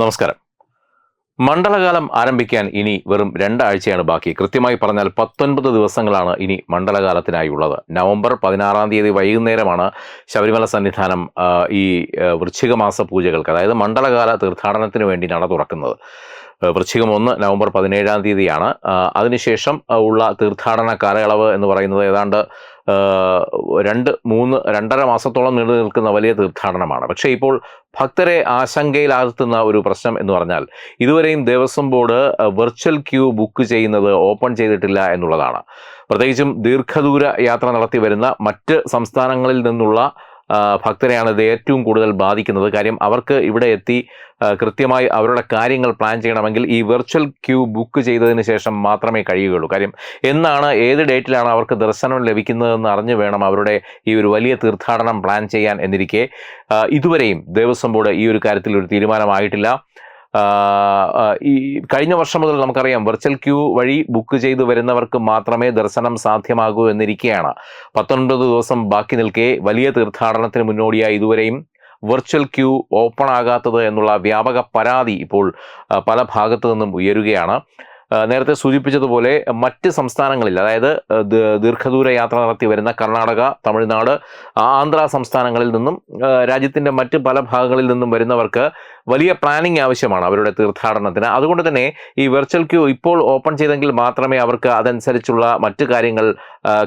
നമസ്കാരം. മണ്ഡലകാലം ആരംഭിക്കാൻ ഇനി വെറും രണ്ടാഴ്ചയാണ് ബാക്കി. കൃത്യമായി പറഞ്ഞാൽ പത്തൊൻപത് ദിവസങ്ങളാണ് ഇനി മണ്ഡലകാലത്തിനായി ഉള്ളത്. നവംബർ പതിനാറാം തീയതി വൈകുന്നേരമാണ് ശബരിമല സന്നിധാനം ഈ വൃശ്ചികമാസ വൃശ്ചിക മാസ പൂജകൾക്ക് അതായത് മണ്ഡലകാല തീർത്ഥാടനത്തിന് വേണ്ടി നട തുറക്കുന്നത്. വൃശ്ചികം ഒന്ന് നവംബർ പതിനേഴാം തീയതിയാണ്. അതിനുശേഷം ഉള്ള തീർത്ഥാടന കാലയളവ് എന്ന് പറയുന്നത് ഏതാണ്ട് രണ്ട് മൂന്ന് രണ്ടര മാസത്തോളം നീണ്ടു നിൽക്കുന്ന വലിയ തീർത്ഥാടനമാണ്. പക്ഷേ ഇപ്പോൾ ഭക്തരെ ആശങ്കയിലാഴ്ത്തുന്ന ഒരു പ്രശ്നം എന്ന് പറഞ്ഞാൽ ഇതുവരെയും Devaswom board virtual queue book ചെയ്യുന്നത് ഓപ്പൺ ചെയ്തിട്ടില്ല എന്നുള്ളതാണ്. പ്രത്യേകിച്ചും ദീർഘദൂര യാത്ര നടത്തി വരുന്ന മറ്റ് സംസ്ഥാനങ്ങളിൽ നിന്നുള്ള ഭക്തരെയാണ് ഇത് ഏറ്റവും കൂടുതൽ ബാധിക്കുന്നത്. കാര്യം അവർക്ക് ഇവിടെ എത്തി കൃത്യമായി അവരുടെ കാര്യങ്ങൾ പ്ലാൻ ചെയ്യണമെങ്കിൽ ഈ വെർച്വൽ ക്യൂ ബുക്ക് ചെയ്തതിന് ശേഷം മാത്രമേ കഴിയുകയുള്ളൂ. കാര്യം എന്നാണ് ഏത് ഡേറ്റിലാണ് അവർക്ക് ദർശനം ലഭിക്കുന്നതെന്ന് അറിഞ്ഞു വേണം അവരുടെ ഈ ഒരു വലിയ തീർത്ഥാടനം പ്ലാൻ ചെയ്യാൻ എന്നിരിക്കെ. ഇതുവരെയും ദേവസ്വം ബോർഡ് ഈ ഒരു കാര്യത്തിൽ ഒരു തീരുമാനമായിട്ടില്ല. ഈ കഴിഞ്ഞ വർഷം മുതൽ നമുക്കറിയാം വെർച്വൽ ക്യൂ വഴി ബുക്ക് ചെയ്ത് വരുന്നവർക്ക് മാത്രമേ ദർശനം സാധ്യമാകൂ എന്നിരിക്കുകയാണ് പത്തൊൻപത് ദിവസം ബാക്കി നിൽക്കെ വലിയ തീർത്ഥാടനത്തിന് മുന്നോടിയായി ഇതുവരെയും വെർച്വൽ ക്യൂ ഓപ്പൺ ആകാത്തത് എന്നുള്ള വ്യാപക പരാതി ഇപ്പോൾ പല ഭാഗത്തു നിന്നും ഉയരുകയാണ്. നേരത്തെ സൂചിപ്പിച്ചതുപോലെ മറ്റ് സംസ്ഥാനങ്ങളിൽ അതായത് ദീർഘദൂര യാത്ര നടത്തി വരുന്ന കർണാടക തമിഴ്നാട് ആന്ധ്ര സംസ്ഥാനങ്ങളിൽ നിന്നും രാജ്യത്തിന്റെ മറ്റ് പല ഭാഗങ്ങളിൽ നിന്നും വരുന്നവർക്ക് വലിയ പ്ലാനിംഗ് ആവശ്യമാണ് അവരുടെ തീർത്ഥാടനത്തിന്. അതുകൊണ്ട് തന്നെ ഈ വെർച്വൽ ക്യൂ ഇപ്പോൾ ഓപ്പൺ ചെയ്തെങ്കിൽ മാത്രമേ അവർക്ക് അതനുസരിച്ചുള്ള മറ്റു കാര്യങ്ങൾ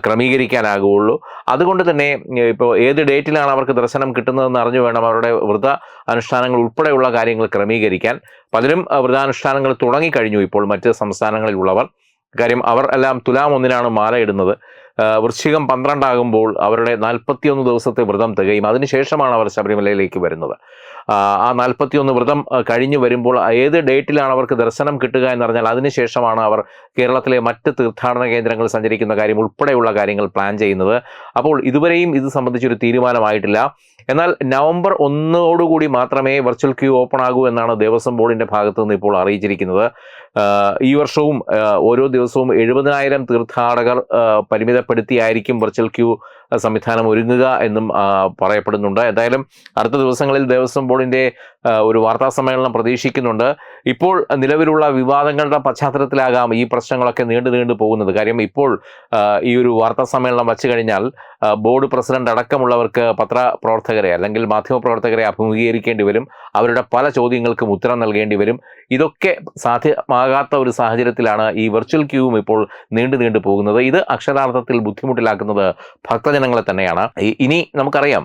ക്രമീകരിക്കാനാകുകയുള്ളൂ. അതുകൊണ്ട് തന്നെ ഇപ്പോൾ ഏത് ഡേറ്റിലാണ് അവർക്ക് ദർശനം കിട്ടുന്നതെന്ന് അറിഞ്ഞു വേണം അവരുടെ വ്രത അനുഷ്ഠാനങ്ങൾ ഉൾപ്പെടെയുള്ള കാര്യങ്ങൾ ക്രമീകരിക്കാൻ. പലരും വ്രതാനുഷ്ഠാനങ്ങൾ തുടങ്ങിക്കഴിഞ്ഞു ഇപ്പോൾ മറ്റ് സംസ്ഥാനങ്ങളിലുള്ളവർ. കാര്യം അവർ എല്ലാം തുലാം ഒന്നിനാണ് മാല ഇടുന്നത്. ആ, വൃശ്ചികം പന്ത്രണ്ടാകുമ്പോൾ അവരുടെ നാൽപ്പത്തിയൊന്ന് ദിവസത്തെ വ്രതം തികയും അതിനുശേഷമാണ് അവർ ശബരിമലയിലേക്ക് വരുന്നത്. ആ നാൽപ്പത്തിയൊന്ന് വ്രതം കഴിഞ്ഞു വരുമ്പോൾ ഏത് ഡേറ്റിലാണ് അവർക്ക് ദർശനം കിട്ടുക എന്നറിഞ്ഞാൽ അതിനുശേഷമാണ് അവർ കേരളത്തിലെ മറ്റ് തീർത്ഥാടന കേന്ദ്രങ്ങൾ സഞ്ചരിക്കുന്ന കാര്യം ഉൾപ്പെടെയുള്ള കാര്യങ്ങൾ പ്ലാൻ ചെയ്യുന്നത്. അപ്പോൾ ഇതുവരെയും ഇത് സംബന്ധിച്ചൊരു തീരുമാനമായിട്ടില്ല. എന്നാൽ നവംബർ ഒന്നോടുകൂടി മാത്രമേ വെർച്വൽ ക്യൂ ഓപ്പൺ ആകൂ എന്നാണ് ദേവസ്വം ബോർഡിന്റെ ഭാഗത്തു നിന്ന് ഇപ്പോൾ അറിയിച്ചിരിക്കുന്നത്. ഈ വർഷവും ഓരോ ദിവസവും എഴുപതിനായിരം തീർത്ഥാടകർ പരിമിതപ്പെടുത്തിയായിരിക്കും വെർച്വൽ ക്യൂ സംവിധാനം ഒരുങ്ങുക എന്നും പറയപ്പെടുന്നുണ്ട്. എന്തായാലും അടുത്ത ദിവസങ്ങളിൽ ദേവസ്വം ബോർഡിന്റെ ഒരു വാർത്താ സമ്മേളനം പ്രതീക്ഷിക്കുന്നുണ്ട്. ഇപ്പോൾ നിലവിലുള്ള വിവാദങ്ങളുടെ പശ്ചാത്തലത്തിലാകാം ഈ പ്രശ്നങ്ങളൊക്കെ നീണ്ടു നീണ്ടു പോകുന്നത്. കാര്യം ഇപ്പോൾ ഈ ഒരു വാർത്താ സമ്മേളനം വച്ചു കഴിഞ്ഞാൽ ബോർഡ് പ്രസിഡന്റ് അടക്കമുള്ളവർക്ക് പത്രപ്രവർത്തകരെ അല്ലെങ്കിൽ മാധ്യമപ്രവർത്തകരെ അഭിമുഖീകരിക്കേണ്ടി വരും. അവരുടെ പല ചോദ്യങ്ങൾക്കും ഉത്തരം നൽകേണ്ടി വരും. ഇതൊക്കെ സാധ്യമാകാത്ത ഒരു സാഹചര്യത്തിലാണ് ഈ വെർച്വൽ ക്യൂവും ഇപ്പോൾ നീണ്ടു നീണ്ടു പോകുന്നത്. ഇത് അക്ഷരാർത്ഥത്തിൽ ബുദ്ധിമുട്ടിലാക്കുന്നത് ഭക്തജനങ്ങളെ തന്നെയാണ്. ഇനി നമുക്കറിയാം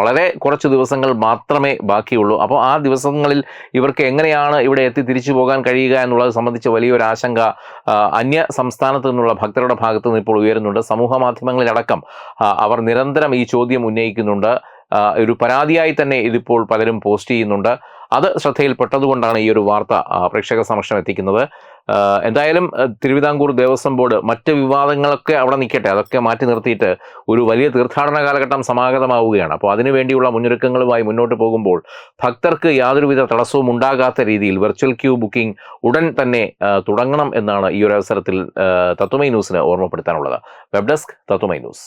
വളരെ കുറച്ച് ദിവസങ്ങൾ മാത്രമേ ബാക്കിയുള്ളൂ. അപ്പോൾ ആ ദിവസങ്ങളിൽ ഇവർക്ക് എങ്ങനെയാണ് ഇവിടെ എത്തി തിരിച്ചു പോകാൻ കഴിയുക എന്നുള്ളത് സംബന്ധിച്ച് വലിയൊരു ആശങ്ക അന്യ സംസ്ഥാനത്ത് നിന്നുള്ള ഭക്തരുടെ ഭാഗത്തുനിന്ന് ഇപ്പോൾ ഉയരുന്നുണ്ട്. സമൂഹ മാധ്യമങ്ങളിലടക്കം അവർ നിരന്തരം ഈ ചോദ്യം ഉന്നയിക്കുന്നുണ്ട്. ഒരു പരാതിയായി തന്നെ ഇതിപ്പോൾ പലരും പോസ്റ്റ് ചെയ്യുന്നുണ്ട്. അത് ശ്രദ്ധയിൽപ്പെട്ടതുകൊണ്ടാണ് ഈ ഒരു വാർത്ത പ്രേക്ഷക സമക്ഷം എത്തിക്കുന്നത്. എന്തായാലും തിരുവിതാംകൂർ ദേവസ്വം ബോർഡ് മറ്റ് വിവാദങ്ങളൊക്കെ അവിടെ നിൽക്കട്ടെ. അതൊക്കെ മാറ്റി നിർത്തിയിട്ട് ഒരു വലിയ തീർത്ഥാടന കാലഘട്ടം സമാഗതമാവുകയാണ്. അപ്പോൾ അതിനുവേണ്ടിയുള്ള മുന്നൊരുക്കങ്ങളുമായി മുന്നോട്ട് പോകുമ്പോൾ ഭക്തർക്ക് യാതൊരുവിധ തടസ്സവും ഉണ്ടാകാത്ത രീതിയിൽ വെർച്വൽ ക്യൂ ബുക്കിംഗ് ഉടൻ തന്നെ തുടങ്ങണം എന്നാണ് ഈ ഒരു അവസരത്തിൽ തത്വമൈ ന്യൂസിന് ഓർമ്മപ്പെടുത്താനുള്ളത്. Web desk Tattvamayi news.